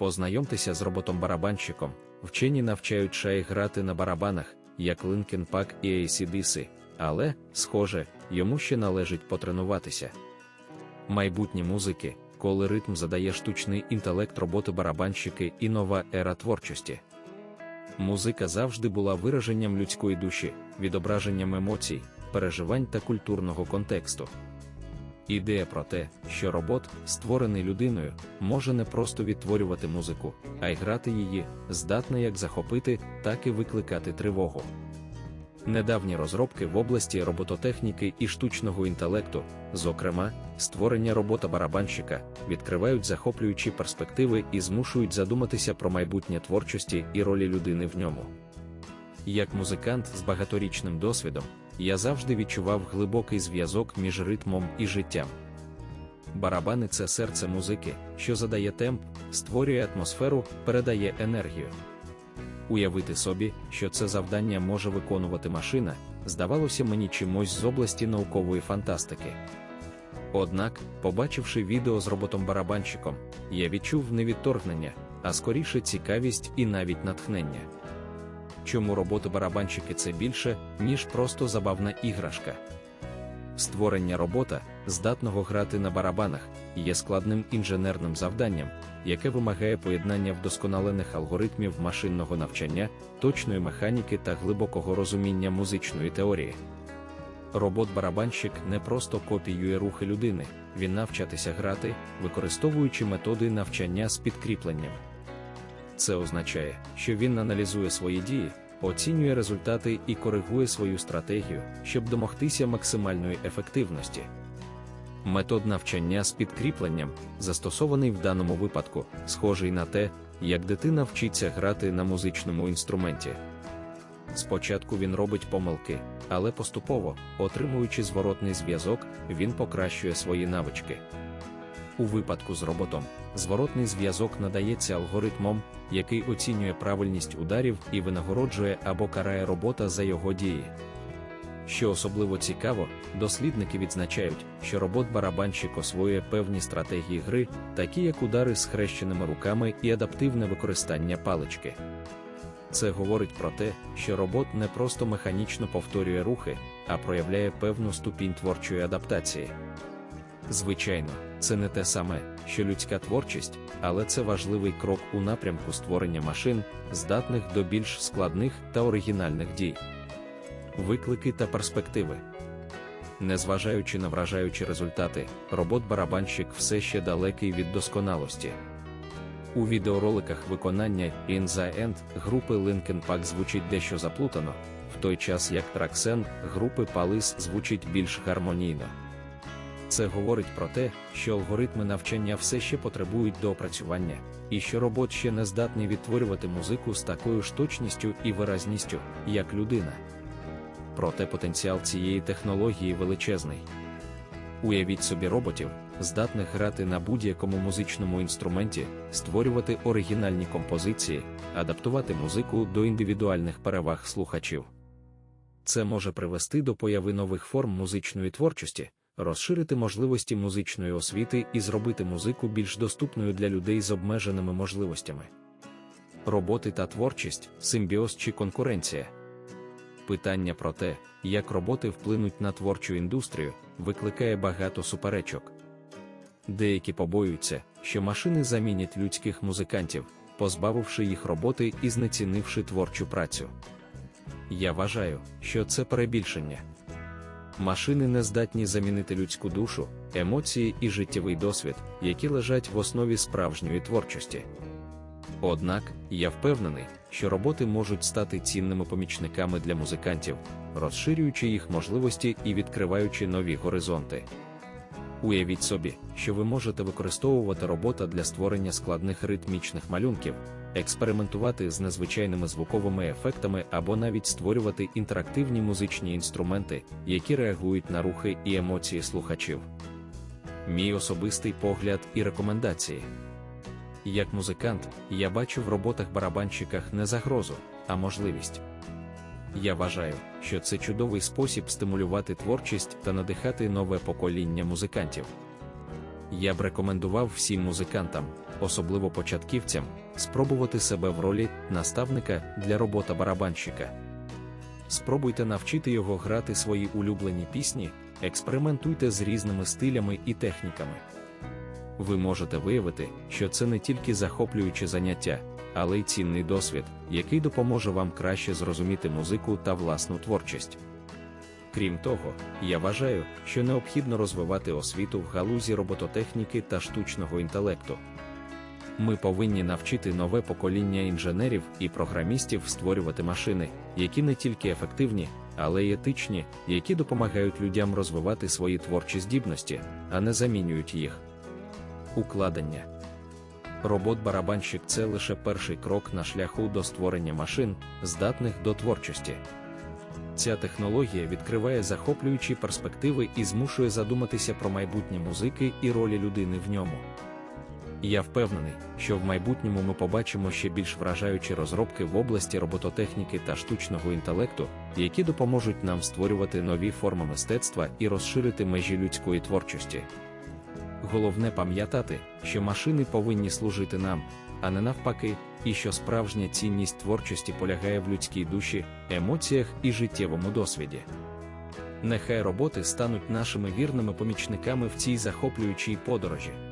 Познайомтеся з роботом-барабанщиком. Вчені навчають шай грати на барабанах, як Linkin Park і ACDC, але, схоже, йому ще належить потренуватися. Майбутні музики, коли ритм задає штучний інтелект роботи барабанщики і нова ера творчості. Музика завжди була вираженням людської душі, відображенням емоцій, переживань та культурного контексту. Ідея про те, що робот, створений людиною, може не просто відтворювати музику, а й грати її, здатна як захопити, так і викликати тривогу. Недавні розробки в області робототехніки і штучного інтелекту, зокрема, створення робота-барабанщика, відкривають захоплюючі перспективи і змушують задуматися про майбутнє творчості і ролі людини в ньому. Як музикант з багаторічним досвідом, я завжди відчував глибокий зв'язок між ритмом і життям. Барабани це серце музики, що задає темп, створює атмосферу, передає енергію. Уявити собі, що це завдання може виконувати машина, здавалося мені чимось з області наукової фантастики. Однак, побачивши відео з роботом-барабанщиком, я відчув не відторгнення, а скоріше цікавість і навіть натхнення. Чому роботи-барабанщики це більше, ніж просто забавна іграшка? Створення робота, здатного грати на барабанах, є складним інженерним завданням, яке вимагає поєднання вдосконалених алгоритмів машинного навчання, точної механіки та глибокого розуміння музичної теорії. Робот-барабанщик не просто копіює рухи людини, він навчатися грати, використовуючи методи навчання з підкріпленням. Це означає, що він аналізує свої дії, оцінює результати і коригує свою стратегію, щоб домогтися максимальної ефективності. Метод навчання з підкріпленням, застосований в даному випадку, схожий на те, як дитина вчиться грати на музичному інструменті. Спочатку він робить помилки, але поступово, отримуючи зворотний зв'язок, він покращує свої навички. У випадку з роботом, зворотний зв'язок надається алгоритмом, який оцінює правильність ударів і винагороджує або карає робота за його дії. Що особливо цікаво, дослідники відзначають, що робот-барабанщик освоює певні стратегії гри, такі як удари з хрещеними руками і адаптивне використання палички. Це говорить про те, що робот не просто механічно повторює рухи, а проявляє певну ступінь творчої адаптації. Звичайно, це не те саме, що людська творчість, але це важливий крок у напрямку створення машин, здатних до більш складних та оригінальних дій. Виклики та перспективи. Незважаючи на вражаючі результати, робот-барабанщик все ще далекий від досконалості. У відеороликах виконання In the End групи Linkin Park звучить дещо заплутано, в той час як Traxen групи Palace звучить більш гармонійно. Це говорить про те, що алгоритми навчання все ще потребують доопрацювання, і що робот ще не здатний відтворювати музику з такою ж точністю і виразністю, як людина. Проте потенціал цієї технології величезний. Уявіть собі роботів, здатних грати на будь-якому музичному інструменті, створювати оригінальні композиції, адаптувати музику до індивідуальних переваг слухачів. Це може привести до появи нових форм музичної творчості, розширити можливості музичної освіти і зробити музику більш доступною для людей з обмеженими можливостями. Роботи та творчість, симбіоз чи конкуренція. Питання про те, як роботи вплинуть на творчу індустрію, викликає багато суперечок. Деякі побоюються, що машини замінять людських музикантів, позбавивши їх роботи і знецінивши творчу працю. Я вважаю, що це перебільшення. Машини не здатні замінити людську душу, емоції і життєвий досвід, які лежать в основі справжньої творчості. Однак, я впевнений, що роботи можуть стати цінними помічниками для музикантів, розширюючи їх можливості і відкриваючи нові горизонти. Уявіть собі, що ви можете використовувати робота для створення складних ритмічних малюнків, експериментувати з незвичайними звуковими ефектами або навіть створювати інтерактивні музичні інструменти, які реагують на рухи і емоції слухачів. Мій особистий погляд і рекомендації. Як музикант, я бачу в роботах-барабанщиках не загрозу, а можливість. Я вважаю, що це чудовий спосіб стимулювати творчість та надихати нове покоління музикантів. Я б рекомендував всім музикантам, особливо початківцям, спробувати себе в ролі наставника для робота барабанщика. Спробуйте навчити його грати свої улюблені пісні, експериментуйте з різними стилями і техніками. Ви можете виявити, що це не тільки захоплююче заняття, але й цінний досвід, який допоможе вам краще зрозуміти музику та власну творчість. Крім того, я вважаю, що необхідно розвивати освіту в галузі робототехніки та штучного інтелекту. Ми повинні навчити нове покоління інженерів і програмістів створювати машини, які не тільки ефективні, але й етичні, які допомагають людям розвивати свої творчі здібності, а не замінюють їх. Укладення Робот-барабанщик це лише перший крок на шляху до створення машин, здатних до творчості. Ця технологія відкриває захоплюючі перспективи і змушує задуматися про майбутнє музики і ролі людини в ньому. Я впевнений, що в майбутньому ми побачимо ще більш вражаючі розробки в області робототехніки та штучного інтелекту, які допоможуть нам створювати нові форми мистецтва і розширити межі людської творчості. Головне пам'ятати, що машини повинні служити нам, а не навпаки, і що справжня цінність творчості полягає в людській душі, емоціях і життєвому досвіді. Нехай роботи стануть нашими вірними помічниками в цій захоплюючій подорожі.